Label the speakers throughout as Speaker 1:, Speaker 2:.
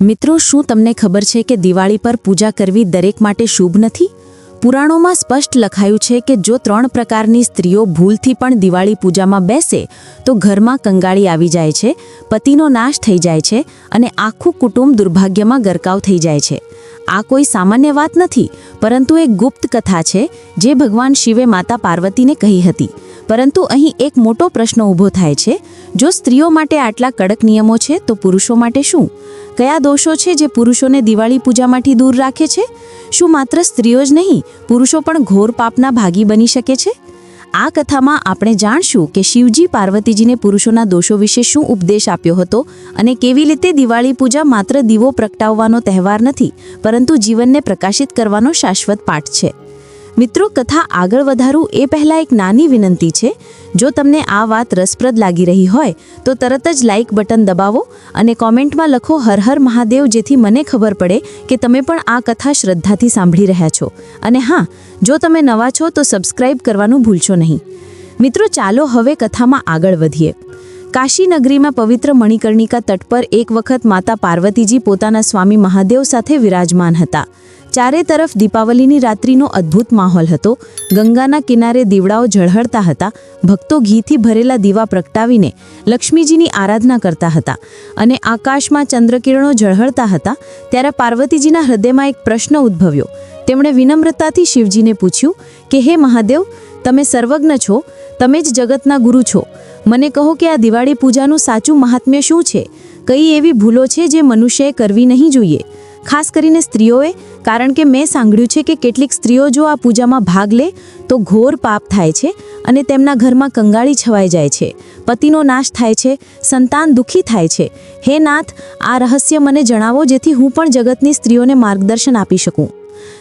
Speaker 1: મિત્રો, શું તમને ખબર છે કે દિવાળી પર પૂજા કરવી દરેક માટે શુભ નથી? પુરાણોમાં સ્પષ્ટ લખાયું છે કે જો ત્રણ પ્રકારની સ્ત્રીઓ ભૂલથી પણ દિવાળી પૂજામાં બેસે, તો ઘરમાં કંગાળી આવી જાય છે, પતિનો નાશ થઈ જાય છે અને આખું કુટુંબ દુર્ભાગ્યમાં ગરકાવ થઈ જાય છે. આ કોઈ સામાન્ય વાત નથી, પરંતુ એક ગુપ્ત કથા છે, જે ભગવાન શિવે માતા પાર્વતીને કહી હતી. પરંતુ અહીં એક મોટો પ્રશ્ન ઊભો થાય છે, જો સ્ત્રીઓ માટે આટલા કડક નિયમો છે, તો પુરુષો માટે શું? કયા દોષો છે જે પુરુષોને દિવાળી પૂજામાંથી દૂર રાખે છે? શું માત્ર સ્ત્રીઓ જ નહીં, પુરુષો પણ ઘોર પાપના ભાગી બની શકે છે? આ કથામાં આપણે જાણશું કે શિવજી પાર્વતીજીને પુરુષોના દોષો વિશે શું ઉપદેશ આપ્યો હતો અને કેવી રીતે દિવાળી પૂજા માત્ર દીવો પ્રગટાવવાનો તહેવાર નથી, પરંતુ જીવનને પ્રકાશિત કરવાનો શાશ્વત પાઠ છે. મિત્રો, કથા આગળ વધારું એ પહેલાં એક નાની વિનંતી છે જો તમને આ વાત રસપ્રદ લાગી રહી હોય, તો તરત જ લાઇક બટન દબાવો અને કોમેન્ટમાં લખો હર હર મહાદેવ જેથી મને ખબર પડે કે તમે પણ આ કથા શ્રદ્ધાથી સાંભળી રહ્યા છો. અને હા, જો તમે નવા છો તો સબસ્ક્રાઇબ કરવાનું ભૂલશો નહીં. મિત્રો, ચાલો હવે કથામાં આગળ વધીએ. કાશી નગરીમાં પવિત્ર મણિકર્ણિકા તટ પર એક વખત માતા પાર્વતીજી પોતાના સ્વામી મહાદેવ સાથે વિરાજમાન હતા. ચારે તરફ દીપાવલીની રાત્રિનો અદ્ભુત માહોલ હતો. ગંગાના કિનારે દીવડાઓ ઝળહળતા હતા. ભક્તો ઘીથી ભરેલા દીવા પ્રગટાવીને લક્ષ્મીજીની આરાધના કરતા હતા અને આકાશમાં ચંદ્રકિરણો ઝળહળતા હતા. ત્યારે પાર્વતીજીના હૃદયમાં એક પ્રશ્ન ઉદ્ભવ્યો. તેમણે વિનમ્રતાથી શિવજીને પૂછ્યું, કે હે મહાદેવ, તમે સર્વજ્ઞ છો? તમે જ જગતના ગુરુ છો. મને કહો કે આ દિવાળી પૂજાનું સાચું મહાત્મ્ય શું છે? કઈ એવી ભૂલો છે જે મનુષ્યએ કરવી નહીં જોઈએ? ખાસ કરીને સ્ત્રીઓએ કારણ કે મેં સાંભળ્યું છે કે કેટલીક સ્ત્રીઓ જો આ પૂજામાં ભાગ લે, તો ઘોર પાપ થાય છે અને તેમના ઘરમાં કંગાળી છવાઈ જાય છે. પતિનો નાશ થાય છે, સંતાન દુઃખી થાય છે. હે નાથ, આ રહસ્ય મને જણાવો જેથી હું પણ જગતની સ્ત્રીઓને માર્ગદર્શન આપી શકું.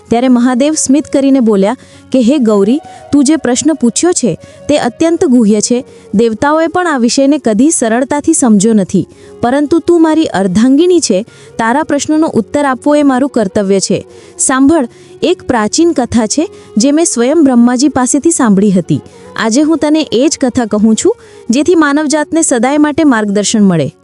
Speaker 1: ત્યારે મહાદેવ સ્મિત કરીને બોલ્યા કે, હે ગૌરી, તું જે પ્રશ્ન પૂછ્યો છે તે અત્યંત ગુહ્ય છે. દેવતાઓએ પણ આ વિષયને કદી સરળતાથી સમજ્યો નથી. પરંતુ તું મારી અર્ધાંગીણી છે. તારા પ્રશ્નોનો ઉત્તર આપવો એ મારું કર્તવ્ય છે. સાંભળ, એક પ્રાચીન કથા છે જે મેં સ્વયં બ્રહ્માજી પાસેથી સાંભળી હતી. આજે હું તને એ જ કથા કહું છું, જેથી માનવજાતને સદાય માટે માર્ગદર્શન મળે.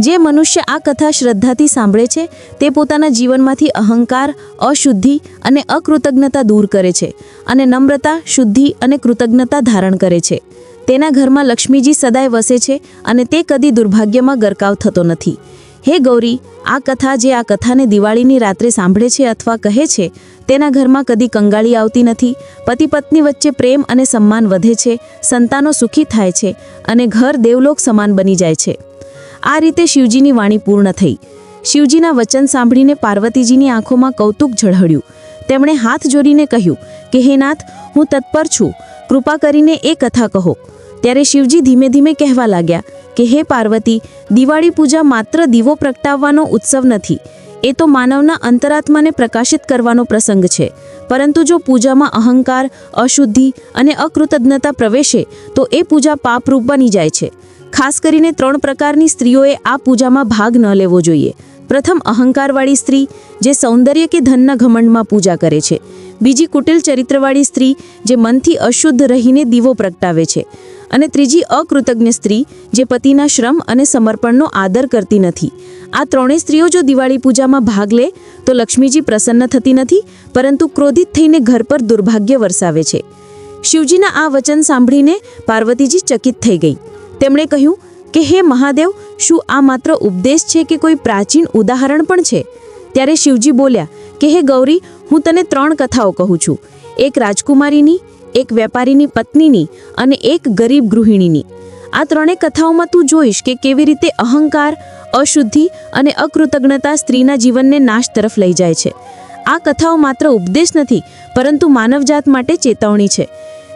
Speaker 1: જે મનુષ્ય આ કથા શ્રદ્ધાથી સાંભળે છે, તે પોતાના જીવનમાંથી અહંકાર, અશુદ્ધિ અને અકૃતજ્ઞતા દૂર કરે છે અને નમ્રતા, શુદ્ધિ અને કૃતજ્ઞતા ધારણ કરે છે. તેના ઘરમાં લક્ષ્મીજી સદાય વસે છે અને તે કદી દુર્ભાગ્યમાં ગરકાવ થતો નથી. હે ગૌરી, આ કથા જે આ કથાને દિવાળીની રાત્રે સાંભળે છે અથવા કહે છે, તેના ઘરમાં કદી કંગાળી આવતી નથી પતિ પત્ની વચ્ચે પ્રેમ અને સન્માન વધે છે, સંતાનો સુખી થાય છે અને ઘર દેવલોક સમાન બની જાય છે. આ રીતે શિવજીની વાણી પૂર્ણ થઈ. શિવજીના વચન સાંભળીને પાર્વતીજીની આંખોમાં કૌતુક ઝળહળ્યું. તેમણે હાથ જોડીને કહ્યું, કે હે નાથ, હું તત્પર છું. કૃપા કરીને એ કથા કહો. ત્યારે શિવજી ધીમે ધીમે કહેવા લાગ્યા, કે હે પાર્વતી, દિવાળી પૂજા માત્ર દીવો પ્રગટાવવાનો ઉત્સવ નથી. એ તો માનવના અંતરાત્માને પ્રકાશિત કરવાનો પ્રસંગ છે. પરંતુ જો પૂજામાં અહંકાર, અશુદ્ધિ અને અકૃતજ્ઞતા પ્રવેશે, તો એ પૂજા પાપરૂપ બની જાય છે. ખાસ કરીને ત્રણ પ્રકારની સ્ત્રીઓએ આ પૂજામાં ભાગ ન લેવો જોઈએ. પ્રથમ અહંકારવાળી સ્ત્રી, જે સૌંદર્ય કે ધનના ઘમંડમાં પૂજા કરે છે. બીજી કુટિલ ચરિત્રવાળી સ્ત્રી, જે મનથી અશુદ્ધ રહીને દીવો પ્રગટાવે છે. અને ત્રીજી અકૃતજ્ઞ સ્ત્રી, જે પતિના શ્રમ અને સમર્પણનો આદર કરતી નથી. આ ત્રણેય સ્ત્રીઓ જો દિવાળી પૂજામાં ભાગ લે, તો લક્ષ્મીજી પ્રસન્ન થતી નથી, પરંતુ ક્રોધિત થઈને ઘર પર દુર્ભાગ્ય વરસાવે છે. શિવજીના આ વચન સાંભળીને પાર્વતીજી ચકિત થઈ ગઈ. તેમણે કહ્યું કે, હે મહાદેવ, શું આ માત્ર ઉપદેશ છે કે કોઈ પ્રાચીન ઉદાહરણ પણ છે? ત્યારે શિવજી બોલ્યા, કે હે ગૌરી, હું તને ત્રણ કથાઓ કહું છું. એક રાજકુમારીની, એક વેપારીની પત્નીની અને એક ગરીબ ગૃહિણીની. આ ત્રણેય કથાઓમાં તું જોઈશ કે કેવી રીતે અહંકાર, અશુદ્ધિ અને અકૃતજ્ઞતા સ્ત્રીના જીવનને નાશ તરફ લઈ જાય છે. આ કથાઓ માત્ર ઉપદેશ નથી, પરંતુ માનવજાત માટે ચેતવણી છે.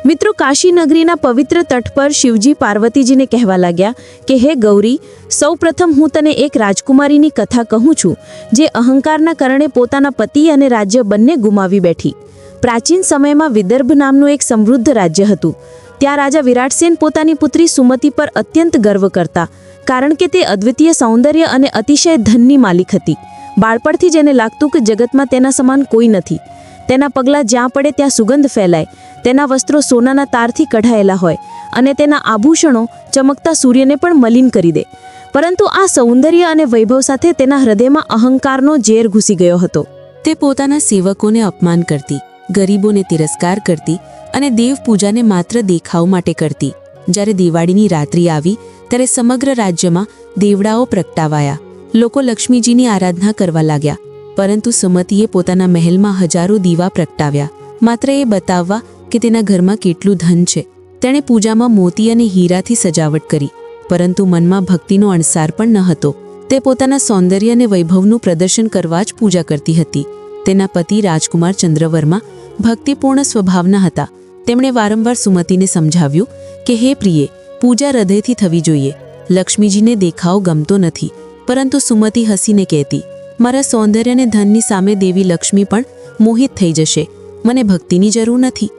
Speaker 1: મિત્રો કાશી નગરીના પવિત્ર તટ પર શિવજી પાર્વતીજીને કહેવા લાગ્યા કે, હે ગૌરી, સૌપ્રથમ હું તને એક રાજકુમારીની કથા કહું છું, જે અહંકારના કારણે પોતાના પતિ અને રાજ્ય બંને ગુમાવી બેઠી. પ્રાચીન સમયમાં વિદર્ભ નામનું એક સમૃદ્ધ રાજ્ય હતું. ત્યાં રાજા વિરાટસેન પોતાની પુત્રી સુમતિ પર અત્યંત ગર્વ કરતા, કારણ કે તે અદ્વિતીય સૌંદર્ય અને અતિશય ધનની માલિક હતી. બાળપણથી જ એને લાગતું કે જગતમાં તેના સમાન કોઈ નથી. તેના પગલાં જ્યાં પડે ત્યાં સુગંધ ફેલાય. તેના વસ્ત્રો સોનાના તારથી કઢાયેલા હોય અને તેના આભૂષણો ચમકતા સૂર્યને પણ મલિન કરી દે. પરંતુ આ સૌંદર્ય અને વૈભવ સાથે તેના હૃદયમાં અહંકારનો ઝેર ઘૂસી ગયો હતો.
Speaker 2: તે પોતાના સેવકોને અપમાન કરતી, ગરીબોને તિરસ્કાર કરતી અને દેવ પૂજાને માત્ર દેખાવ માટે કરતી. જ્યારે દિવાળીની રાત્રિ આવી, ત્યારે સમગ્ર રાજ્યમાં દેવડાઓ પ્રગટાવાયા. લોકો લક્ષ્મીજીની આરાધના કરવા લાગ્યા. પરંતુ સુમતીએ પોતાના મહેલમાં હજારો દીવા પ્રગટાવ્યા. માત્ર એ બતાવવા કે તેના ઘરમાં કેટલું ધન છે. તેણે પૂજામાં મોતી અને હીરાથી સજાવટ કરી. પરંતુ મનમાં ભક્તિનો અણસાર પણ ન હતો. તે પોતાના સૌંદર્ય અને વૈભવનું પ્રદર્શન કરવા જ પૂજા કરતી હતી. તેના પતિ રાજકુમાર ચંદ્રવર્મા ભક્તિપૂર્ણ સ્વભાવના હતા. તેમણે વારંવાર સુમતીને સમજાવ્યું કે, હે પ્રિયે, પૂજા હૃદયથી થવી જોઈએ. લક્ષ્મીજીને દેખાવ ગમતો નથી. પરંતુ સુમતી હસીને કહેતી મારા સૌંદર્ય અને ધનની સામે દેવી લક્ષ્મી પણ મોહિત થઈ જશે. મને ભક્તિની જરૂર નથી.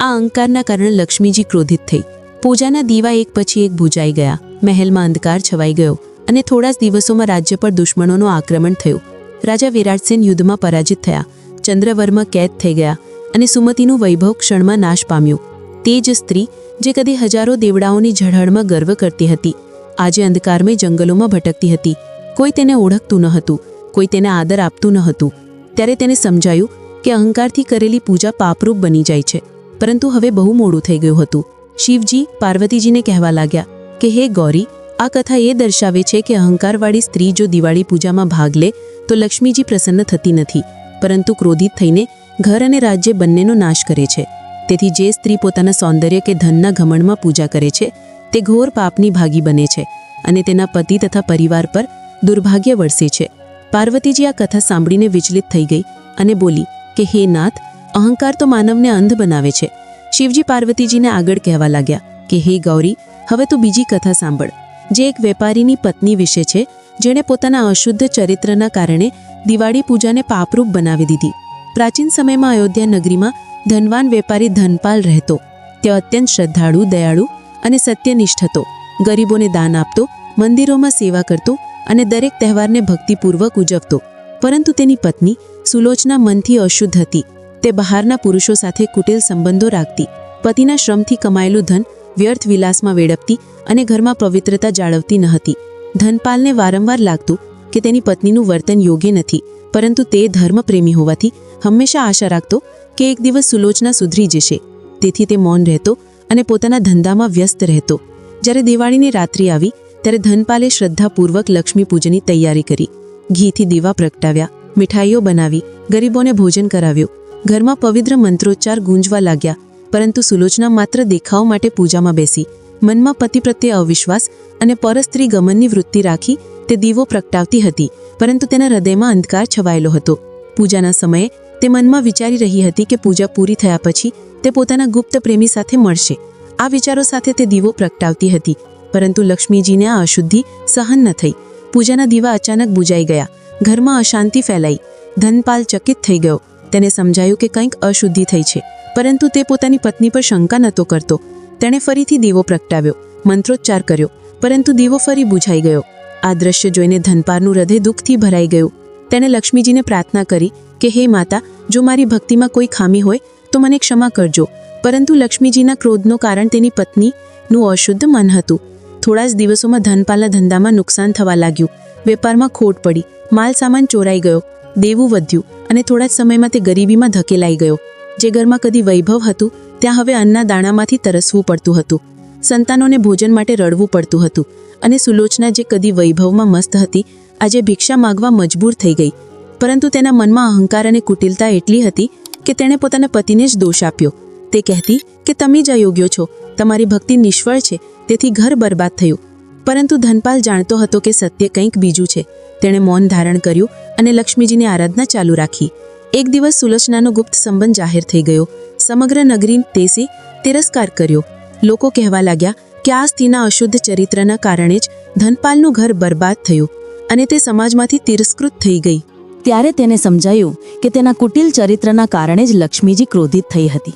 Speaker 2: આ અહંકારના કારણે લક્ષ્મીજી ક્રોધિત થઈ. પૂજાના દીવા એક પછી એક બુજાઈ ગયા. મહેલમાં અંધકાર છવાઈ ગયો અને થોડા જ દિવસોમાં રાજ્ય પર દુશ્મનોનું આક્રમણ થયું. રાજા વિરાટસેન યુદ્ધમાં પરાજિત થયા. ચંદ્રવર્મા કેદ થઈ ગયા અને સુમતીનું વૈભવ ક્ષણમાં નાશ પામ્યું. તે જ સ્ત્રી જે કદી હજારો દેવડાઓની ઝળહળમાં ગર્વ કરતી હતી. આજે અંધકારમય જંગલોમાં ભટકતી હતી. કોઈ તેને ઓળખતું ન હતું. કોઈ તેને આદર આપતું ન હતું. ત્યારે તેને સમજાયું કે અહંકારથી કરેલી પૂજા પાપરૂપ બની જાય છે. પરંતુ હવે બહુ મોડું થઈ ગયું હતું. શિવજી પાર્વતીજીને કહેવા લાગ્યા કે, હે ગૌરી, આ કથા એ દર્શાવે છે કે અહંકારવાળી સ્ત્રી જો દિવાળી પૂજામાં ભાગ લે, તો લક્ષ્મીજી પ્રસન્ન થતી નથી. પરંતુ ક્રોધિત થઈને ઘર અને રાજ્ય બંનેનો નાશ કરે છે. તેથી જે સ્ત્રી પોતાના સૌંદર્ય કે ધનના ઘમણમાં પૂજા કરે છે, તે ઘોર પાપની ભાગી બને છે અને તેના પતિ તથા પરિવાર પર દુર્ભાગ્ય વરસે છે. પાર્વતીજી આ કથા સાંભળીને વિચલિત થઈ ગઈ અને બોલી કે, હે નાથ, અહંકાર તો માનવને અંધ બનાવે છે. શિવજી પાર્વતીજીને આગળ કહેવા લાગ્યા કે, હે ગૌરી, હવે તું બીજી કથા સાંભળ, જે એક વેપારીની પત્ની વિશે છે, જેણે પોતાના અશુદ્ધ ચરિત્રના કારણે દિવાળી પૂજાને પાપરૂપ બનાવી દીધી. પ્રાચીન સમયમાં અયોધ્યા નગરીમાં ધનવાન વેપારી ધનપાલ રહેતો. તે અત્યંત શ્રદ્ધાળુ, દયાળુ અને સત્યનિષ્ઠ હતો. ગરીબોને દાન આપતો, મંદિરોમાં સેવા કરતો અને દરેક તહેવારને ભક્તિપૂર્વક ઉજવતો. પરંતુ તેની પત્ની સુલોચના મનથી અશુદ્ધ હતી. તે બહારના પુરુષો સાથે કુટિલ સંબંધો રાખતી. પતિના શ્રમથી કમાયેલું ધન વ્યર્થ વિલાસમાં વેડપતી અને ઘરમાં પવિત્રતા જાળવતી ન હતી. ધનપાલને વારંવાર લાગતું કે તેની પત્નીનું વર્તન યોગ્ય નથી, પરંતુ તે ધર્મપ્રેમી હોવાથી હંમેશા આશા રાખતો કે એક દિવસ સુલોચના સુધરી જશે. તેથી તે મૌન રહેતો અને પોતાના ધંધામાં વ્યસ્ત રહેતો. જ્યારે દિવાળીની રાત્રિ આવી ત્યારે ધનપાલે શ્રદ્ધાપૂર્વક લક્ષ્મી પૂજનની તૈયારી કરી. ઘીથી દીવા પ્રગટાવ્યા, મીઠાઈઓ બનાવી, ગરીબોને ભોજન કરાવ્યું. ઘરમાં પવિત્ર મંત્રોચ્ચાર ગુંજવા લાગ્યા, પરંતુ સુલોચના માત્ર દેખાવ માટે પૂજામાં બેસી. મનમાં પતિ પ્રત્યે અવિશ્વાસ અને પરસ્ત્રી ગમનની વૃત્તિ રાખી તે દીવો પ્રગટાવતી હતી, પરંતુ તેના હૃદયમાં અંધકાર છવાયેલો હતો. પૂજાના સમયે તે મનમાં વિચારી રહી હતી કે પૂજા પૂરી થયા પછી તે પોતાના ગુપ્ત પ્રેમી સાથે મળશે. આ વિચારો સાથે તે દીવો પ્રગટાવતી હતી. પરંતુ લક્ષ્મીજીને આ અશુદ્ધિ સહન ન થઈ. પૂજાના દીવા અચાનક બુજાઈ ગયા. ઘરમાં અશાંતિ ફેલાઈ. ધનપાલ ચકિત થઈ ગયો. તેને સમજાયું કે કંઈક અશુદ્ધિ થઈ છે, પરંતુ તે પોતાની પત્ની પર શંકા નહોતો કરતો. તેણે ફરીથી દીવો પ્રગટાવ્યો, મંત્રોચ્ચાર કર્યો, પરંતુ દીવો ફરી બુઝાઈ ગયો. આ દ્રશ્ય જોઈને ધનપારનું હૃદય દુઃખથી ભરાઈ ગયું. તેણે લક્ષ્મીજીને પ્રાર્થના કરી કે, હે માતા, જો મારી ભક્તિમાં કોઈ ખામી હોય, તો મને ક્ષમા કરજો. પરંતુ લક્ષ્મીજીના ક્રોધનું કારણ તેની પત્નીનું અશુદ્ધ મન હતું. થોડા જ દિવસોમાં ધનપાલના ધંધામાં નુકસાન થવા લાગ્યું. વેપારમાં ખોટ પડી. માલ સામાન ચોરાઈ ગયો. દેવું વધ્યું અને થોડા જ સમયમાં તે ગરીબીમાં ધકેલાઈ ગયો. જે ઘરમાં કદી વૈભવ હતું, ત્યાં હવે અન્નના દાણામાંથી તરસવું પડતું હતું. સંતાનોને ભોજન માટે રડવું પડતું હતું અને સુલોચના જે કદી વૈભવમાં મસ્ત હતી, આજે ભિક્ષા માગવા મજબૂર થઈ ગઈ. પરંતુ તેના મનમાં અહંકાર અને કુટિલતા એટલી હતી કે તેણે પોતાના પતિને જ દોષ આપ્યો. તે કહેતી કે, તમે જ અયોગ્ય છો. તમારી ભક્તિ નિષ્ફળ છે. તેથી ઘર બરબાદ થયું. પરંતુ ધનપાલ જાણતો હતો કે સત્ય કંઈક બીજું છે. તેણે મૌન ધારણ કર્યું અને લક્ષ્મીજીની આરાધના ચાલુ રાખી. એક દિવસ સુલચનાનો ગુપ્ત સંબંધ જાહેર થઈ ગયો. સમગ્ર નગરી તેસી તિરસ્કાર કર્યો. લોકો કહેવા લાગ્યા કે આ સ્ત્રીના અશુદ્ધ ચરિત્રના કારણે જ ધનપાલનું ઘર બરબાદ થયું અને તે સમાજમાંથી તિરસ્કૃત થઈ ગઈ.
Speaker 1: ત્યારે તેને સમજાયું કે તેના કુટિલ ચરિત્રના કારણે જ લક્ષ્મીજી ક્રોધિત થઈ હતી.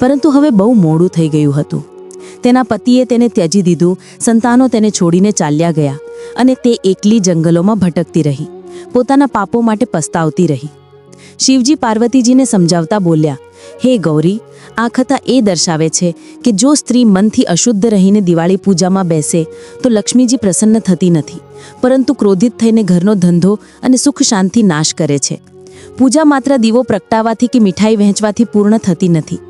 Speaker 1: પરંતુ હવે બહુ મોડું થઈ ગયું હતું. તેના પતિએ તેને ત્યજી દીધું, સંતાનો તેને છોડીને ચાલ્યા ગયા અને તે એકલી જંગલોમાં ભટકતી રહી, પોતાના પાપો માટે પસ્તાવતી રહી. શિવજી પાર્વતીજીને સમજાવતા બોલ્યા, હે ગૌરી, આ કથા એ દર્શાવે છે કે જો સ્ત્રી મનથી અશુદ્ધ રહીને દિવાળી પૂજામાં બેસે, તો લક્ષ્મીજી પ્રસન્ન થતી નથી, પરંતુ ક્રોધિત થઈને ઘરનો ધંધો અને સુખ શાંતિ નાશ કરે છે. પૂજા માત્ર દીવો પ્રગટાવવાથી કે મીઠાઈ વહેંચવાથી પૂર્ણ થતી નથી.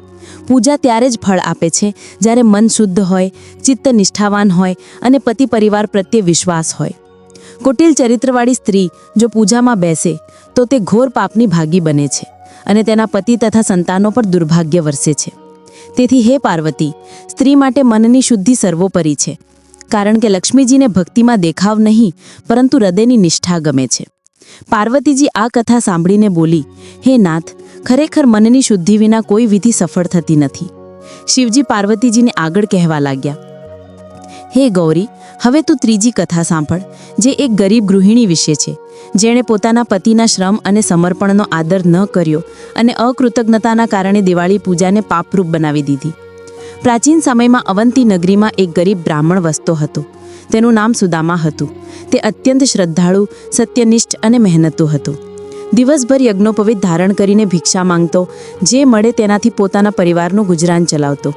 Speaker 1: પૂજા ત્યારે જ ફળ આપે છે. જ્યારે મન શુદ્ધ હોય, ચિત્ત નિષ્ઠાવાન હોય અને પતિ પરિવાર પ્રત્યે વિશ્વાસ હોય. કુટિલ ચરિત્રવાળી સ્ત્રી જો પૂજામાં બેસે, તો તે ઘોર પાપની ભાગી બને છે અને તેના પતિ તથા સંતાનો પર દુર્ભાગ્ય વરસે છે. તેથી હે પાર્વતી, સ્ત્રી માટે મનની શુદ્ધિ સર્વોપરી છે, કારણ કે લક્ષ્મીજીને ભક્તિમાં દેખાવ નહીં, પરંતુ હૃદયની નિષ્ઠા ગમે છે. પાર્વતીજી આ કથા સાંભળીને બોલી, હે નાથ ખરેખર મનની શુદ્ધિ વિના કોઈ વિધિ સફળ થતી નથી. શિવજી પાર્વતીજીને આગળ કહેવા લાગ્યા, હે ગૌરી, હવે તું ત્રીજી કથા સાંભળ, જે એક ગરીબ ગૃહિણી વિશે છે. જેણે પોતાના પતિના શ્રમ અને સમર્પણનો આદર ન કર્યો અને અકૃતજ્ઞતાના કારણે દિવાળી પૂજાને પાપરૂપ બનાવી દીધી. પ્રાચીન સમયમાં અવંતી નગરીમાં એક ગરીબ બ્રાહ્મણ વસતો હતો. તેનું નામ સુદામા હતું. તે અત્યંત શ્રદ્ધાળુ, સત્યનિષ્ઠ અને મહેનતુ હતો. દિવસભર યજ્ઞોપવિત ધારણ કરીને ભિક્ષા માંગતો, જે મળે તેનાથી પોતાના પરિવારનું ગુજરાન ચલાવતો.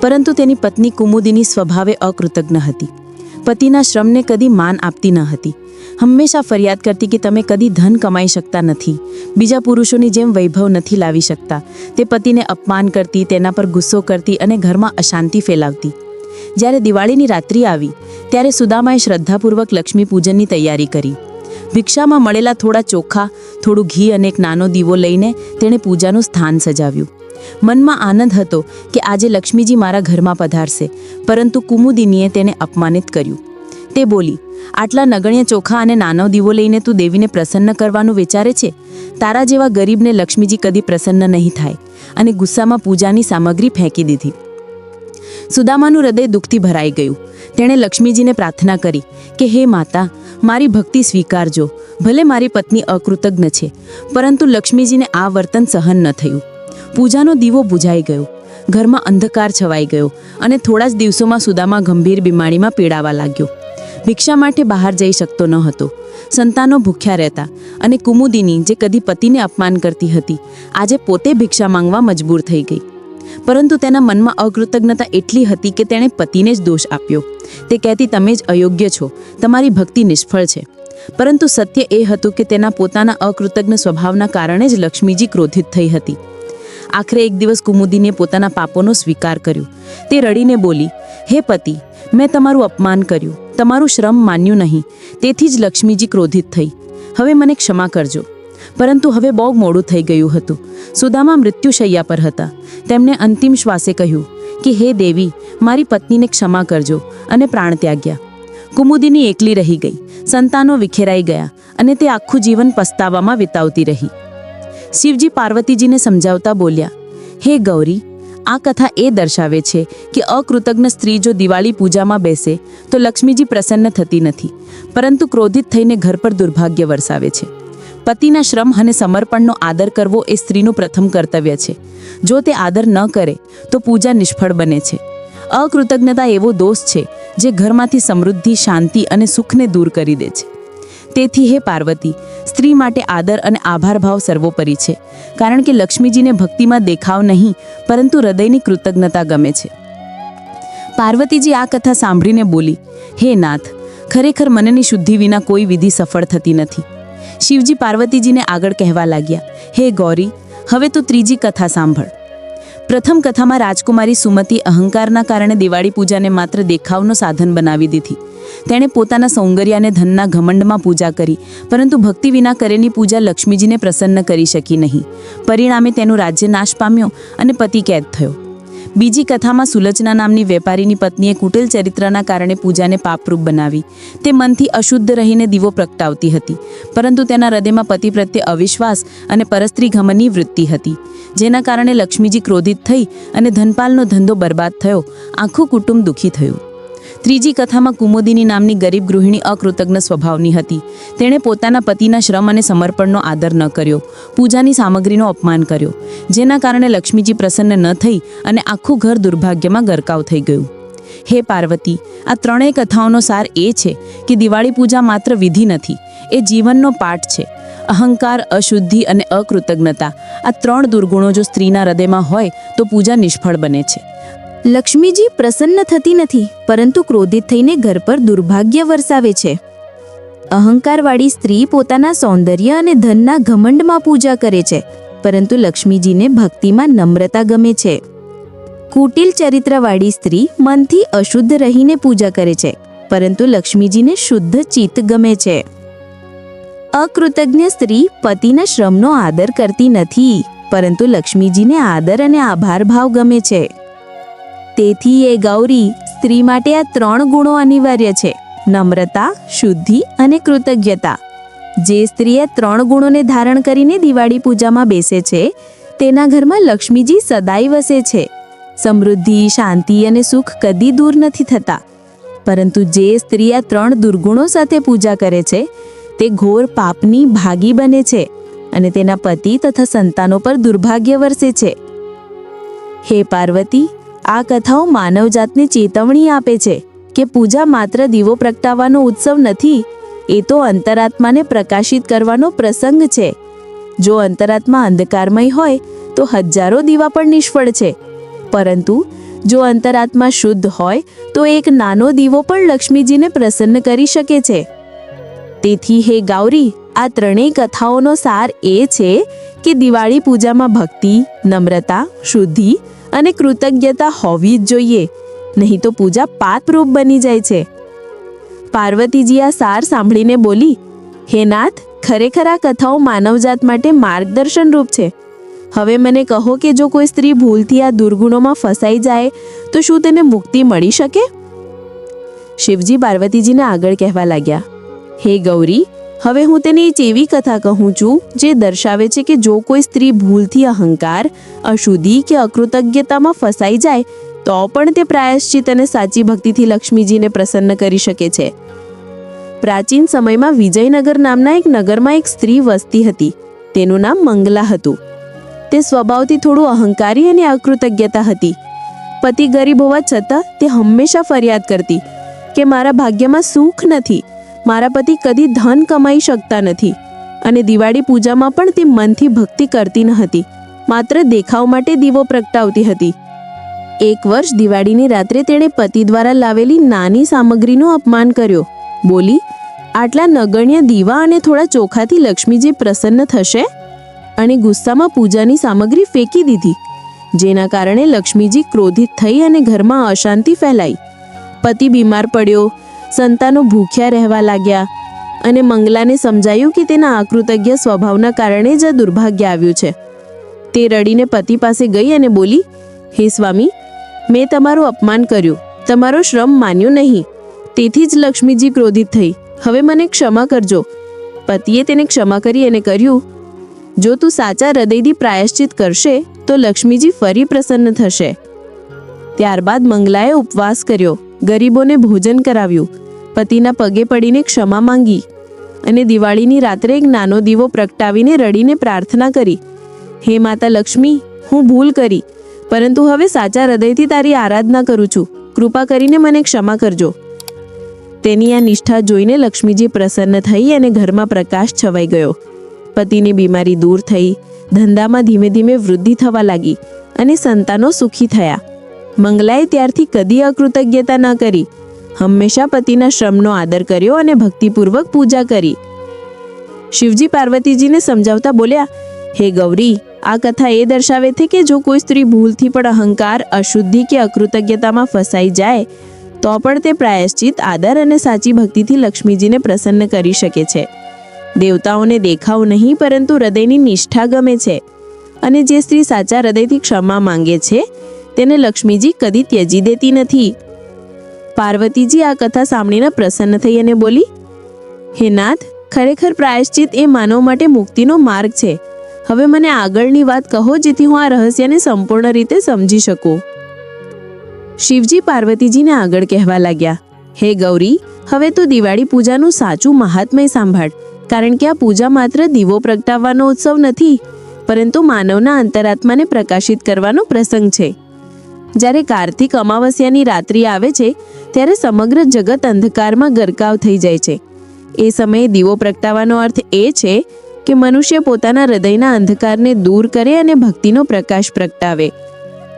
Speaker 1: પરંતુ તેની પત્ની કુમુદીની સ્વભાવે અકૃતજ્ઞ હતી. પતિના શ્રમને કદી માન આપતી ન હતી. હંમેશા ફરિયાદ કરતી કે તમે કદી ધન કમાઈ શકતા નથી. બીજા પુરુષોની જેમ વૈભવ નથી લાવી શકતા. તે પતિને અપમાન કરતી, તેના પર ગુસ્સો કરતી અને ઘરમાં અશાંતિ ફેલાવતી. જ્યારે દિવાળીની રાત્રિ આવી, ત્યારે સુદામાએ શ્રદ્ધાપૂર્વક લક્ષ્મી પૂજનની તૈયારી કરી. ભિક્ષામાં મળેલા થોડા ચોખા, થોડું ઘી અને એક નાનો દીવો લઈને તેણે પૂજાનું સ્થાન સજાવ્યું. મનમાં આનંદ હતો કે આજે લક્ષ્મીજી મારા ઘરમાં પધારશે, પરંતુ કુમુદિનીએ તેને અપમાનિત કર્યું. તે બોલી, આટલા નગણ્ય ચોખા અને નાનો દીવો લઈને તું દેવીને પ્રસન્ન કરવાનું વિચારે છે? તારા જેવા ગરીબને લક્ષ્મીજી કદી પ્રસન્ન નહીં થાય અને ગુસ્સામાં પૂજાની સામગ્રી ફેંકી દીધી. સુદામાનું હૃદય દુઃખથી ભરાઈ ગયું. તેણે લક્ષ્મીજીને પ્રાર્થના કરી કે, હે માતા મારી ભક્તિ સ્વીકારજો. ભલે મારી પત્ની અકૃતજ્ઞ છે, પરંતુ લક્ષ્મીજીને આ વર્તન સહન ન થયું. પૂજાનો દીવો બુઝાઈ ગયો. ઘરમાં અંધકાર છવાઈ ગયો અને થોડા જ દિવસોમાં સુદામા ગંભીર બીમારીમાં પીડાવા લાગ્યો. ભિક્ષા માટે બહાર જઈ શકતો ન હતો. સંતાનો ભૂખ્યા રહેતા અને કુમુદિની જે કદી પતિને અપમાન કરતી હતી, આજે પોતે ભિક્ષા માંગવા મજબૂર થઈ ગઈ. પરંતુ તેના મનમાં અકૃતજ્ઞતા એટલી હતી કે તેણે પતિને જ દોષ આપ્યો. તે કહેતી, તમે જ અયોગ્ય છો. તમારી ભક્તિ નિષ્ફળ છે. પરંતુ સત્ય એ હતું કે તેના પોતાના અકૃતજ્ઞ સ્વભાવના કારણે જ લક્ષ્મીજી ક્રોધિત થઈ હતી. આખરે એક દિવસ કુમુદીને પોતાના પાપોનો સ્વીકાર કર્યો. તે રડીને બોલી, હે પતિ, મેં તમારું અપમાન કર્યું. તમારું શ્રમ માન્યું નહીં. તેથી જ લક્ષ્મીજી ક્રોધિત થઈ. હવે મને ક્ષમા કરજો. પરંતુ હવે બહુ મોડું થઈ ગયું હતું. સુદામા મૃત્યુશૈયા પર હતા. તેમણે અંતિમ શ્વાસે કહ્યું કે, હે દેવી, મારી પત્નીને ક્ષમા કરજો અને પ્રાણ ત્યાગ્યા. કુમુદિની એકલી રહી ગઈ. સંતાનો વિખેરાઈ ગયા અને તે આખું જીવન પસ્તાવામાં વિતાવતી રહી. શિવજી પાર્વતીજીને સમજાવતા બોલ્યા, હે ગૌરી, આ કથા એ દર્શાવે છે કે અકૃતજ્ઞ સ્ત્રી જો દિવાળી પૂજામાં બેસે, તો લક્ષ્મીજી પ્રસન્ન થતી નથી, પરંતુ ક્રોધિત થઈને ઘર પર દુર્ભાગ્ય વરસાવે છે. પતિના શ્રમ અને સમર્પણનો આદર કરવો એ સ્ત્રીનું પ્રથમ કર્તવ્ય છે. જો તે આદર ન કરે, તો પૂજા નિષ્ફળ બને છે. અકૃતજ્ઞતા એવો દોષ છે, જે ઘરમાંથી સમૃદ્ધિ, શાંતિ અને સુખને દૂર કરી દે છે. તેથી હે પાર્વતી, સ્ત્રી માટે આદર અને આભાર ભાવ સર્વોપરી છે, કારણ કે લક્ષ્મીજીને ભક્તિમાં દેખાવ નહીં, પરંતુ હૃદયની કૃતજ્ઞતા ગમે છે. પાર્વતીજી આ કથા સાંભળીને બોલી, હે નાથ, ખરેખર મનની શુદ્ધિ વિના કોઈ વિધિ સફળ થતી નથી. શિવજી પાર્વતીજીને આગળ કહેવા લાગ્યા, હે ગૌરી, હવે તું ત્રીજી કથા સાંભળ. પ્રથમ કથામાં રાજકુમારી સુમતી અહંકારના કારણે દિવાળી પૂજાને માત્ર દેખાવનો સાધન બનાવી દીધી. તેણે પોતાના સૌંદર્ય ધનના ઘમંડમાં પૂજા કરી, પરંતુ ભક્તિ વિના કરેલી પૂજા લક્ષ્મીજીને પ્રસન્ન કરી શકી નહીં. પરિણામે તેનું રાજ્ય નાશ પામ્યો અને પતિ કેદ થયો. બીજી કથામાં સુલચના નામની વેપારીની પત્નીએ કુટિલ ચરિત્રના કારણે પૂજાને પાપરૂપ બનાવી. તે મનથી અશુદ્ધ રહીને દીવો પ્રગટાવતી હતી, પરંતુ તેના હૃદયમાં પતિ પ્રત્યે અવિશ્વાસ અને પરસ્ત્રી ગમનની વૃત્તિ હતી, જેના કારણે લક્ષ્મીજી ક્રોધિત થઈ અને ધનપાલનો ધંધો બરબાદ થયો. આખું કુટુંબ દુઃખી થયું. ત્રીજી કથામાં કુમોદિની નામની ગરીબ ગૃહિણી અકૃતજ્ઞ સ્વભાવની હતી. તેણે પોતાના પતિના શ્રમ અને સમર્પણનો આદર ન કર્યો. પૂજાની સામગ્રીનો અપમાન કર્યો. જેના કારણે લક્ષ્મીજી પ્રસન્ન ન થઈ અને આખું ઘર દુર્ભાગ્યમાં ગરકાવ થઈ ગયું. હે પાર્વતી, આ ત્રણેય કથાઓનો સાર એ છે કે દિવાળી પૂજા માત્ર વિધિ નથી, એ જીવનનો પાઠ છે. અહંકાર, અશુદ્ધિ અને અકૃતજ્ઞતા આ ત્રણ દુર્ગુણો જો સ્ત્રીના હૃદયમાં હોય તો પૂજા નિષ્ફળ બને છે.
Speaker 3: લક્ષ્મીજી પ્રસન્ન થતી નથી, પરંતુ ક્રોધિત થઈને ઘર પર દુર્ભાગ્ય વરસાવે છે.
Speaker 1: અહંકારવાળી સ્ત્રી પોતાના સૌંદર્ય અને ધનના ઘમંડમાં પૂજા કરે છે, પરંતુ લક્ષ્મીજીને ભક્તિમાં નમ્રતા ગમે છે. કુટિલ ચરિત્રવાળી સ્ત્રી મનથી અશુદ્ધ રહીને પૂજા કરે છે, પરંતુ લક્ષ્મીજીને શુદ્ધ ચિત્ત ગમે છે. અકૃતજ્ઞ સ્ત્રી પતિના શ્રમનો આદર કરતી નથી, પરંતુ લક્ષ્મીજીને આદર અને આભાર ભાવ ગમે છે. તેથી એ ગૌરી સ્ત્રી માટે આ ત્રણ ગુણો અનિવાર્ય છે. નમ્રતા, શુદ્ધિ અને કૃતજ્ઞતા. જે સ્ત્રીએ ત્રણ ગુણોને ધારણ કરીને દિવાળી પૂજામાં બેસે છે, તેના ઘરમાં લક્ષ્મીજી સદાય વસે છે. સમૃદ્ધિ, શાંતિ અને સુખ કદી દૂર નથી થતા. પરંતુ જે સ્ત્રી આ ત્રણ દુર્ગુણો સાથે પૂજા કરે છે, તે ઘોર પાપની ભાગી બને છે અને તેના પતિ તથા સંતાનો પર દુર્ભાગ્ય વરસે છે. હે પાર્વતી આ કથાઓ માનવજાતને ચેતવણી આપે છે કે પૂજા માત્ર દીવો પ્રગટાવવાનો ઉત્સવ નથી, એ તો અંતરાત્માને પ્રકાશિત કરવાનો પ્રસંગ છે. જો અંતરાત્મા અંધકારમય હોય, તો હજારો દીવા પણ નિષ્ફળ છે. પરંતુ જો અંતરાત્મા શુદ્ધ હોય, તો એક નાનો દીવો પણ લક્ષ્મીજીને પ્રસન્ન કરી શકે છે. તેથી હે ગૌરી, આ ત્રણેય કથાઓનો સાર એ છે કે દિવાળી પૂજામાં ભક્તિ, નમ્રતા, શુદ્ધિ અને કૃતજ્ઞતા હોવી જ જોઈએ. નહીં તો પૂજા પાપરૂપ બની જાય છે. પાર્વતીજી આ સાર સાંભળીને બોલી, હે નાથ, ખરેખર આ કથાઓ માનવજાત માટે માર્ગદર્શન રૂપ છે. હવે મને કહો કે જો કોઈ સ્ત્રી ભૂલથી આ દુર્ગુણોમાં ફસાઈ જાય, તો શું તેને મુક્તિ મળી શકે? શિવજી પાર્વતીજીને આગળ કહેવા લાગ્યા, હે ગૌરી હવે હું તેને એક એવી કથા કહું છું, જે દર્શાવે છે કે જો કોઈ સ્ત્રી ભૂલથી અહંકાર, અશુદ્ધિ કે અકૃતજ્ઞતામાં ફસાઈ જાય, તો પણ તે પ્રાયશ્ચિત અને સાચી ભક્તિથી લક્ષ્મીજીને પ્રસન્ન કરી શકે છે. પ્રાચીન સમયમાં વિજયનગર નામના એક નગરમાં એક સ્ત્રી વસતી હતી. તેનું નામ મંગલા હતું. તે સ્વભાવથી થોડું અહંકારી અને અકૃતજ્ઞતા હતી. પતિ ગરીબ હોવા છતાં તે હંમેશા ફરિયાદ કરતી કે મારા ભાગ્યમાં સુખ નથી. મારા પતિ કદી ધન કમાઈ શકતા નથી. અને દિવાળી પૂજામાં પણ તે મનથી ભક્તિ કરતી ન હતી. માત્ર દેખાવ માટે દીવો પ્રગટાવતી હતી. એક વર્ષ દિવાળીની રાત્રે તેણે પતિ દ્વારા લાવેલી નાની સામગ્રીનું અપમાન કર્યો. બોલી, આટલા નગણ્ય દીવા અને થોડા ચોખાથી લક્ષ્મીજી પ્રસન્ન થશે? અને ગુસ્સામાં પૂજાની સામગ્રી ફેંકી દીધી, જેના કારણે લક્ષ્મીજી ક્રોધિત થઈ અને ઘરમાં અશાંતિ ફેલાઈ. પતિ બીમાર પડ્યો સંતાનો ભૂખ્યા રહેવા લાગ્યા અને મંગલાને સમજાયું કે તેના આકૃતજ્ઞ સ્વભાવના કારણે જ દુર્ભાગ્ય આવ્યું છે. તે રડીને પતિ પાસે ગઈ અને બોલી, હે સ્વામી, મેં તમારું અપમાન કર્યું. તમારો શ્રમ માન્યો નહીં. તેથી જ લક્ષ્મીજી ક્રોધિત થઈ. હવે મને ક્ષમા કરજો. પતિએ તેને ક્ષમા કરી અને કર્યું જો તું સાચા હૃદયથી પ્રાયશ્ચિત કરશે, તો લક્ષ્મીજી ફરી પ્રસન્ન થશે. ત્યારબાદ મંગલાએ ઉપવાસ કર્યો. ગરીબોને ભોજન કરાવ્યું. પતિના પગે પડીને ક્ષમા માંગી અને દિવાળીની રાત્રે એક નાનો દીવો પ્રગટાવીને રડીને પ્રાર્થના કરી, હે માતા લક્ષ્મી, હું ભૂલ કરી, પરંતુ હવે સાચા હૃદયથી તારી આરાધના કરું છું. કૃપા કરીને મને ક્ષમા કરજો. તેની આ નિષ્ઠા જોઈને લક્ષ્મીજી પ્રસન્ન થઈ અને ઘરમાં પ્રકાશ છવાઈ ગયો. પતિની બીમારી દૂર થઈ, ધંધામાં ધીમે ધીમે વૃદ્ધિ થવા લાગી અને સંતાનો સુખી થયા. મંગલાએ ત્યારથી કદી અકૃતજ્ઞતા ન કરી. હંમેશા પતિના શ્રમનો આદર કર્યો અને ભક્તિપૂર્વક પૂજા કરી. શિવજી પાર્વતીજીને સમજાવતા બોલ્યા, હે ગૌરી, આ કથા એ દર્શાવે છે કે જો કોઈ સ્ત્રી ભૂલથી પણ અહંકાર, અશુદ્ધિ કે અકૃતજ્ઞતામાં ફસાઈ જાય, તો પણ તે પ્રાયશ્ચિત, આદર અને સાચી ભક્તિથી લક્ષ્મીજીને પ્રસન્ન કરી શકે છે. દેવતાઓને દેખાવ નહીં, પરંતુ હૃદયની નિષ્ઠા ગમે છે. અને જે સ્ત્રી સાચા હૃદયથી ક્ષમા માંગે છે, તેને લક્ષ્મીજી કદી ત્યજી દેતી નથી. પાર્વતીજી આ કથા સાંભળીને પ્રસન્ન થઈ અને બોલી, હે નાથ, ખરેખર પ્રાયશ્ચિત એ માનવ માટે મુક્તિનો માર્ગ છે. હવે મને આગળની વાત કહો જેથી હું આ રહસ્યને સંપૂર્ણ રીતે સમજી શકું. શિવજી પાર્વતીજીને આગળ કહેવા લાગ્યા, હે ગૌરી, હવે તો દિવાળી પૂજાનું સાચું મહાત્મય સાંભળ, કારણ કે આ પૂજા માત્ર દીવો પ્રગટાવવાનો ઉત્સવ નથી, પરંતુ માનવના અંતરાત્માને પ્રકાશિત કરવાનો પ્રસંગ છે. જ્યારે કાર્તિક અમાવસ્યાની રાત્રિ આવે છે ત્યારે સમગ્ર જગત અંધકારમાં ગરકાવ થઈ જાય છે. એ સમયે દીવો પ્રગટાવવાનો અર્થ એ છે કે મનુષ્ય પોતાના હૃદયના અંધકારને દૂર કરે અને ભક્તિનો પ્રકાશ પ્રગટાવે.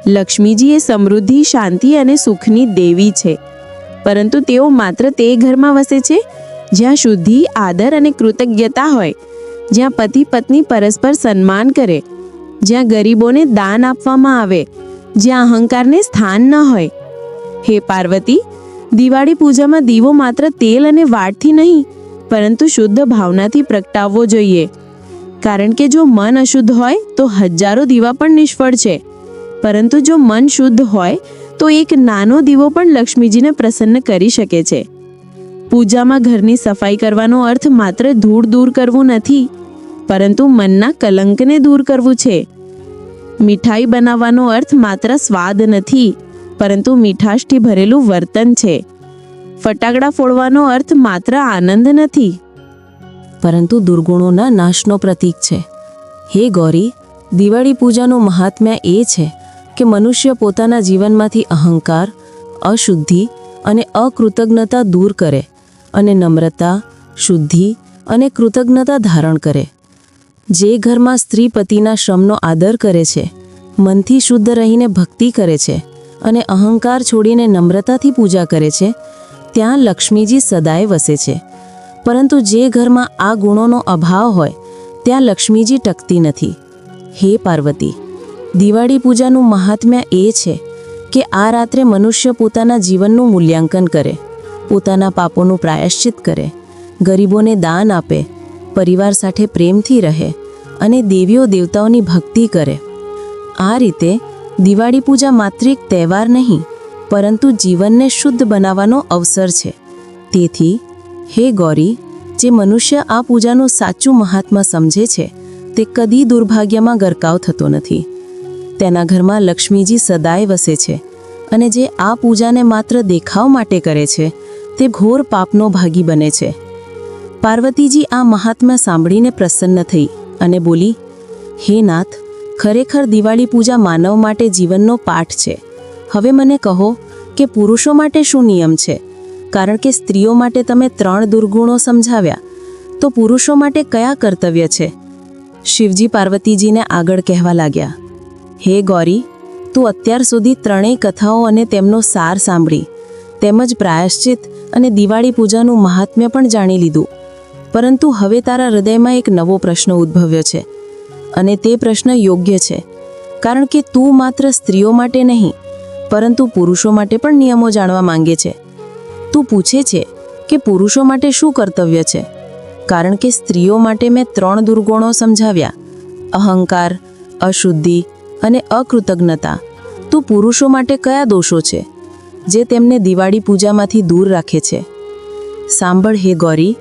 Speaker 1: લક્ષ્મીજી એ સમૃદ્ધિ, શાંતિ અને સુખની દેવી છે. પરંતુ તેઓ માત્ર તે ઘરમાં વસે છે,
Speaker 3: જ્યાં શુદ્ધિ, આદર અને કૃતજ્ઞતા હોય, જ્યાં પતિ પત્ની પરસ્પર સન્માન કરે, જ્યાં ગરીબોને દાન આપવામાં આવે, જ્યાં અહંકારને સ્થાન ન હોય. હે પાર્વતી દિવાળી પૂજામાં દીવો માત્ર તેલ અને વાળથી નહીં, પરંતુ શુદ્ધ ભાવનાથી પ્રગટાવવો જોઈએ. કારણ કે જો મન અશુદ્ધ હોય, તો હજારો દીવા પણ નિષ્ફળ છે. પરંતુ જો મન શુદ્ધ હોય, તો એક નાનો દીવો પણ લક્ષ્મીજીને પ્રસન્ન કરી શકે છે. પૂજામાં ઘરની સફાઈ કરવાનો અર્થ માત્ર ધૂળ દૂર કરવું નથી, પરંતુ મનના કલંકને દૂર કરવું છે. મીઠાઈ બનાવવાનો અર્થ માત્ર સ્વાદ નથી. પરંતુ મીઠાશથી ભરેલું વર્તન છે. ફટાકડા ફોડવાનો અર્થ માત્ર આનંદ નથી.
Speaker 1: પરંતુ દુર્ગુણોના નાશનો પ્રતીક છે. હે ગૌરી, દિવાળી પૂજાનું મહાત્મ્ય એ છે કે મનુષ્ય પોતાના જીવનમાંથી અહંકાર, અશુદ્ધિ અને અકૃતજ્ઞતા દૂર કરે અને નમ્રતા, શુદ્ધિ અને કૃતજ્ઞતા ધારણ કરે. જે ઘરમાં સ્ત્રી પતિના શ્રમનો આદર કરે છે, મનથી શુદ્ધ રહીને ભક્તિ કરે છે અને અહંકાર છોડીને નમ્રતાથી પૂજા કરે છે, ત્યાં લક્ષ્મીજી સદાય વસે છે. પરંતુ જે ઘરમાં આ ગુણોનો અભાવ હોય, ત્યાં લક્ષ્મીજી ટકતી નથી. હે પાર્વતી, દિવાળી પૂજાનું મહાત્મ્ય એ છે કે આ રાત્રે મનુષ્ય પોતાના જીવનનું મૂલ્યાંકન કરે, પોતાના પાપોનું પ્રાયશ્ચિત કરે, ગરીબોને દાન આપે, પરિવાર સાથે પ્રેમથી રહે અને દેવીઓ દેવતાઓની ભક્તિ કરે. આ રીતે દિવાળી પૂજા માત્ર એક તહેવાર નહીં, પરંતુ જીવનને શુદ્ધ બનાવવાનો અવસર છે. તેથી, હે ગૌરી, જે મનુષ્ય આ પૂજાનું સાચું મહાત્મા સમજે છે, તે કદી દુર્ભાગ્યમાં ગરકાવ થતો નથી. તેના ઘરમાં લક્ષ્મીજી સદાય વસે છે અને જે આ પૂજાને માત્ર દેખાવ માટે કરે છે, તે ઘોર પાપનો ભાગી બને છે. પાર્વતીજી આ મહાત્મા સાંભળીને પ્રસન્ન થઈ અને બોલી, હે નાથ ખરેખર દિવાળી પૂજા માનવ માટે જીવનનો પાઠ છે. હવે મને કહો કે પુરુષો માટે શું નિયમ છે? કારણ કે સ્ત્રીઓ માટે તમે ત્રણ દુર્ગુણો સમજાવ્યા. તો પુરુષો માટે કયા કર્તવ્ય છે? શિવજી પાર્વતીજીને આગળ કહેવા લાગ્યા. હે ગૌરી, તું અત્યાર સુધી ત્રણેય કથાઓ અને તેમનો સાર સાંભળી. તેમજ પ્રાયશ્ચિત અને દિવાળી પૂજાનું મહાત્મ્ય પણ જાણી લીધું. પરંતુ હવે તારા હૃદયમાં એક નવો પ્રશ્ન ઉદ્ભવ્યો છે. અને તે પ્રશ્ન યોગ્ય છે. કારણ કે તું માત્ર સ્ત્રીઓ માટે નહીં, પરંતુ પુરુષો માટે પણ નિયમો જાણવા માંગે છે. તું પૂછે છે કે પુરુષો માટે શું કર્તવ્ય છે? કારણ કે સ્ત્રીઓ માટે મેં ત્રણ દુર્ગુણો સમજાવ્યા. અહંકાર, અશુદ્ધિ અને અકૃતજ્ઞતા. તું પુરુષો માટે કયા દોષો છે? જે તેમને દિવાળી પૂજામાંથી દૂર રાખે છે. સાંભળ હે ગૌરી,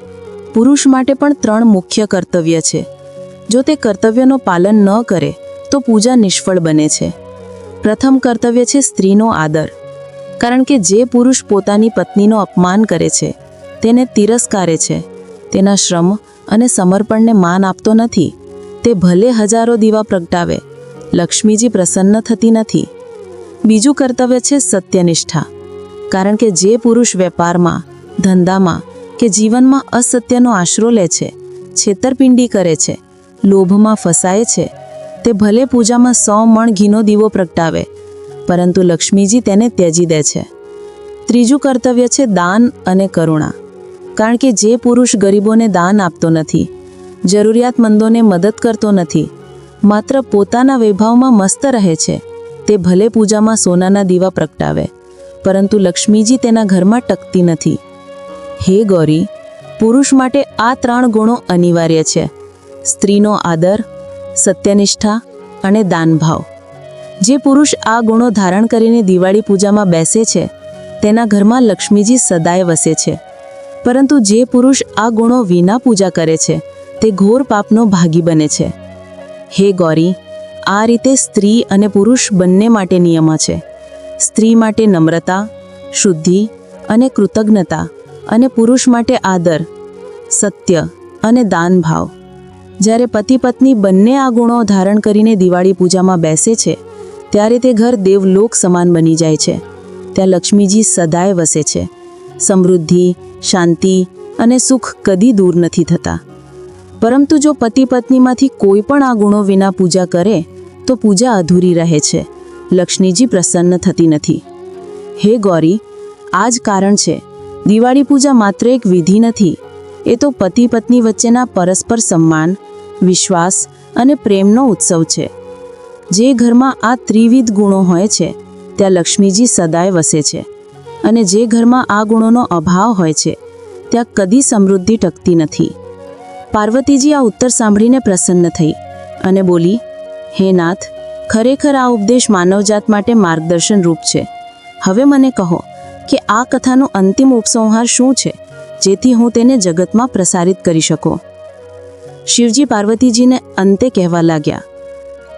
Speaker 1: પુરુષ માટે પણ ત્રણ મુખ્ય કર્તવ્ય છે. જો તે કર્તવ્યનો પાલન ન કરે, તો પૂજા નિષ્ફળ બને છે. પ્રથમ કર્તવ્ય છે સ્ત્રીનો આદર. કારણ કે જે પુરુષ પોતાની પત્નીનો અપમાન કરે છે, તેને તિરસ્કારે છે. તેના શ્રમ અને સમર્પણને માન આપતો નથી. તે ભલે હજારો દીવા પ્રગટાવે, લક્ષ્મીજી પ્રસન્ન થતી નથી. બીજું કર્તવ્ય છે સત્યનિષ્ઠા. કારણ કે જે પુરુષ વેપારમાં, ધંધામાં કે જીવનમાં અસત્યનો આશરો લે છે, છેતરપિંડી કરે છે લોભમાં ફસાય છે, તે ભલે પૂજામાં સો મણ ઘીનો દીવો પ્રગટાવે, પરંતુ લક્ષ્મીજી તેને ત્યજી દે છે. ત્રીજું કર્તવ્ય છે દાન અને કરુણા. કારણ કે જે પુરુષ ગરીબોને દાન આપતો નથી, જરૂરિયાતમંદોને મદદ કરતો નથી, માત્ર પોતાના વૈભવમાં મસ્ત રહે છે, તે ભલે પૂજામાં સોનાના દીવા પ્રગટાવે, પરંતુ લક્ષ્મીજી તેના ઘરમાં ટકતી નથી. હે ગૌરી, પુરુષ માટે આ ત્રણ ગુણો અનિવાર્ય છે. સ્ત્રીનો આદર, સત્યનિષ્ઠા અને દાનભાવ. જે પુરુષ આ ગુણો ધારણ કરીને દિવાળી પૂજામાં બેસે છે, તેના ઘરમાં લક્ષ્મીજી સદાય વસે છે. પરંતુ જે પુરુષ આ ગુણો વિના પૂજા કરે છે, તે ઘોર પાપનો ભાગી બને છે. હે ગૌરી, આ રીતે સ્ત્રી અને પુરુષ બંને માટે નિયમો છે. સ્ત્રી માટે નમ્રતા, શુદ્ધિ અને કૃતજ્ઞતા અને પુરુષ માટે આદર, સત્ય અને દાનભાવ. જ્યારે પતિ પત્ની બંને આ ગુણો ધારણ કરીને દિવાળી પૂજામાં બેસે છે, ત્યારે તે ઘર દેવલોક સમાન બની જાય છે. ત્યાં લક્ષ્મીજી સદાય વસે છે. સમૃદ્ધિ, શાંતિ અને સુખ કદી દૂર નથી થતા. પરંતુ જો પતિ પત્નીમાંથી કોઈ પણ આ ગુણો વિના પૂજા કરે, તો પૂજા અધૂરી રહે છે. લક્ષ્મીજી પ્રસન્ન થતી નથી. હે ગૌરી આ જ કારણ છે. દિવાળી પૂજા માત્ર એક વિધિ નથી, એ તો પતિ પત્ની વચ્ચેના પરસ્પર સન્માન વિશ્વાસ અને પ્રેમનો ઉત્સવ છે. જે ઘરમાં આ ત્રિવિધ ગુણો હોય છે, ત્યાં લક્ષ્મીજી સદાય વસે છે. અને જે ઘરમાં આ ગુણોનો અભાવ હોય છે, ત્યાં કદી સમૃદ્ધિ ટકતી નથી. પાર્વતીજી આ ઉત્તર સાંભળીને પ્રસન્ન થઈ અને બોલી, હે નાથ, ખરેખર આ ઉપદેશ માનવજાત માટે માર્ગદર્શન રૂપ છે. હવે મને કહો કે આ કથાનો અંતિમ ઉપસંહાર શું છે, જેથી હું તેને જગતમાં પ્રસારિત કરી શકું? શિવજી પાર્વતીજીને અંતે કહેવા લાગ્યા,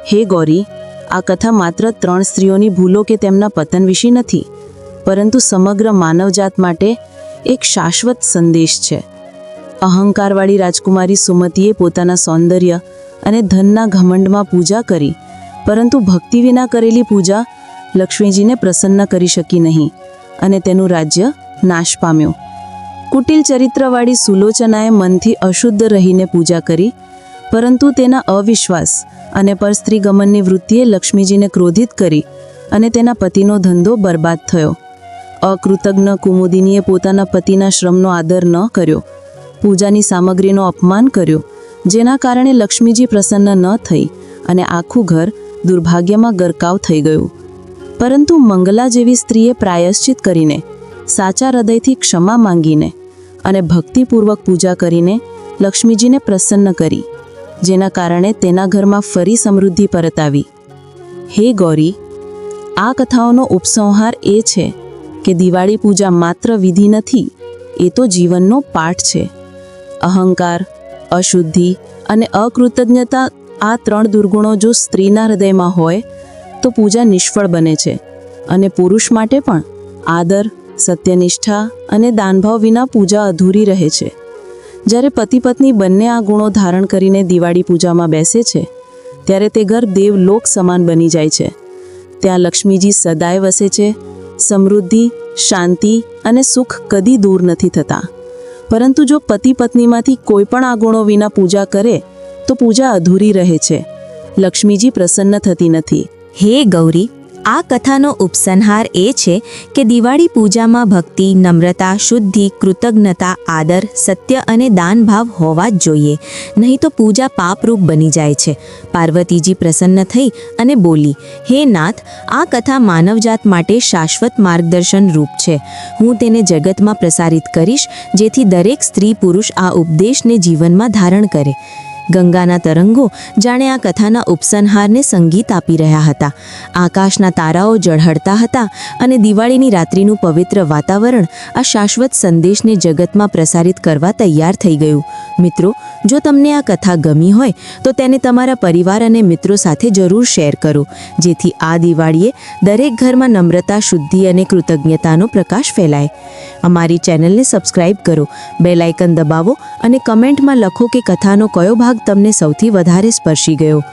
Speaker 1: હે ગૌરી, આ કથા માત્ર ત્રણ સ્ત્રીઓની ભૂલો કે તેમના પતન વિશે નથી, પરંતુ સમગ્ર માનવજાત માટે એક શાશ્વત સંદેશ છે. અહંકારવાળી રાજકુમારી સુમતીએ પોતાના સૌંદર્ય અને ધનના ઘમંડમાં પૂજા કરી, પરંતુ ભક્તિ વિના કરેલી પૂજા લક્ષ્મીજીને પ્રસન્ન કરી શકી નહીં અને તેનું રાજ્ય નાશ પામ્યું. કુટિલ ચરિત્રવાળી સુલોચનાએ મનથી અશુદ્ધ રહીને પૂજા કરી, પરંતુ તેના અવિશ્વાસ અને પરસ્ત્રીગમનની વૃત્તિએ લક્ષ્મીજીને ક્રોધિત કરી અને તેના પતિનો ધંધો બરબાદ થયો. અકૃતજ્ઞ કુમુદિનીએ પોતાના પતિના શ્રમનો આદર ન કર્યો, પૂજાની સામગ્રીનો અપમાન કર્યો, જેના કારણે લક્ષ્મીજી પ્રસન્ન ન થઈ અને આખું ઘર દુર્ભાગ્યમાં ગરકાવ થઈ ગયું. પરંતુ મંગલા જેવી સ્ત્રીએ પ્રાયશ્ચિત કરીને સાચા હૃદયથી ક્ષમા માંગીને અને ભક્તિપૂર્વક પૂજા કરીને લક્ષ્મીજીને પ્રસન્ન કરી, જેના કારણે તેના ઘરમાં ફરી સમૃદ્ધિ પરત આવી હે ગૌરી, આ કથાઓનો ઉપસંહાર એ છે કે દિવાળી પૂજા માત્ર વિધિ નથી, એ તો જીવનનો પાઠ છે. અહંકાર, અશુદ્ધિ અને અકૃતજ્ઞતા આ ત્રણ દુર્ગુણો જો સ્ત્રીના હૃદયમાં હોય, તો પૂજા નિષ્ફળ બને છે અને પુરુષ માટે પણ આદર સત્યનિષ્ઠા અને દાનભાવ વિના પૂજા અધૂરી રહે છે. જ્યારે પતિ પત્ની બંને આ ગુણો ધારણ કરીને દિવાળી પૂજામાં બેસે છે, ત્યારે તે ઘર દેવલોક સમાન બની જાય છે. ત્યાં લક્ષ્મીજી સદાય વસે છે, સમૃદ્ધિ, શાંતિ અને સુખ કદી દૂર નથી થતા. પરંતુ જો પતિ પત્નીમાંથી કોઈ પણ આ ગુણો વિના પૂજા કરે, તો પૂજા અધૂરી રહે છે. લક્ષ્મીજી પ્રસન્ન થતી નથી.
Speaker 4: હે ગૌરી આ કથાનો ઉપસંહાર એ છે કે દિવાળી પૂજામાં ભક્તિ, નમ્રતા, શુદ્ધિ, કૃતજ્ઞતા, આદર, સત્ય અને દાનભાવ હોવા જ જોઈએ. નહીં તો પૂજા પાપરૂપ બની જાય છે. પાર્વતીજી પ્રસન્ન થઈ અને બોલી, હે નાથ, આ કથા માનવજાત માટે શાશ્વત માર્ગદર્શન રૂપ છે. હું તેને જગતમાં પ્રસારિત કરીશ, જેથી દરેક સ્ત્રી પુરુષ આ ઉપદેશને જીવનમાં ધારણ કરે. ગંગાના તરંગો જાણે આ કથાના ઉપસંહારને સંગીત આપી રહ્યા હતા. આકાશના તારાઓ ઝળહળતા હતા અને દિવાળીની રાત્રિનું પવિત્ર વાતાવરણ આ શાશ્વત સંદેશને જગતમાં પ્રસારિત કરવા તૈયાર થઈ ગયું. મિત્રો, જો તમને આ કથા ગમી હોય, તો તેને તમારા પરિવાર અને મિત્રો સાથે જરૂર શેર કરો. જેથી આ દિવાળીએ દરેક ઘરમાં નમ્રતા, શુદ્ધિ અને કૃતજ્ઞતાનો પ્રકાશ ફેલાય. અમારી ચેનલને સબસ્ક્રાઇબ કરો બેલાઇકન દબાવો અને કમેન્ટમાં લખો કે કથાનો કયો ભાગ તમને સૌથી વધારે સ્પર્શી ગયો.